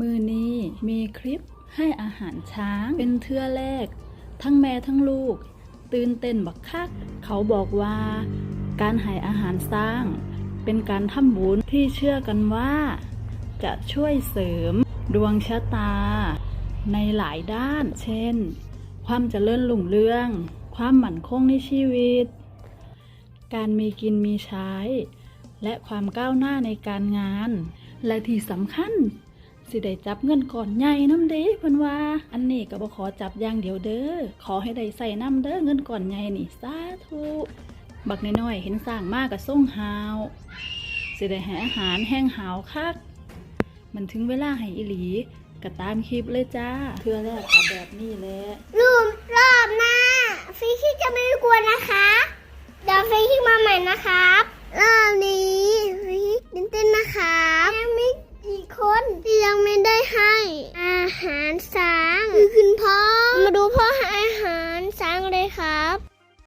มือนี้มีคลิปให้อาหารช้างเป็นเทือแรก ทั้งแม่ทั้งลูก ตื่นเต้นบักคัก เขาบอกว่า การให้อาหารสร้าง เป็นการทำบุญที่เชื่อกันว่า จะช่วยเสริมดวงชะตา ในหลายด้าน เช่น ความเจริญรุ่งเรือง ความหมั่นคงในชีวิต การมีกินมีใช้ และความก้าวหน้าในการงาน และที่สำคัญ สิได้จับเงินก่อนใหญ่น้ำเด้เพิ่นว่า อันนี้ก็บ่ขอจับอย่างเดียวเด้อขอให้ได้ใส่น้ำเด้อเงินก่อนใหญ่นี่สาธุบักน้อยๆเห็นสร้างมากก็ส่งหาว สิได้ให้อาหารแห้งหาวคัก มันถึงเวลาให้อีหลีก็ตามคลิปเลยจ้าเทื่อแรกก็แบบนี้แหละรูมรอ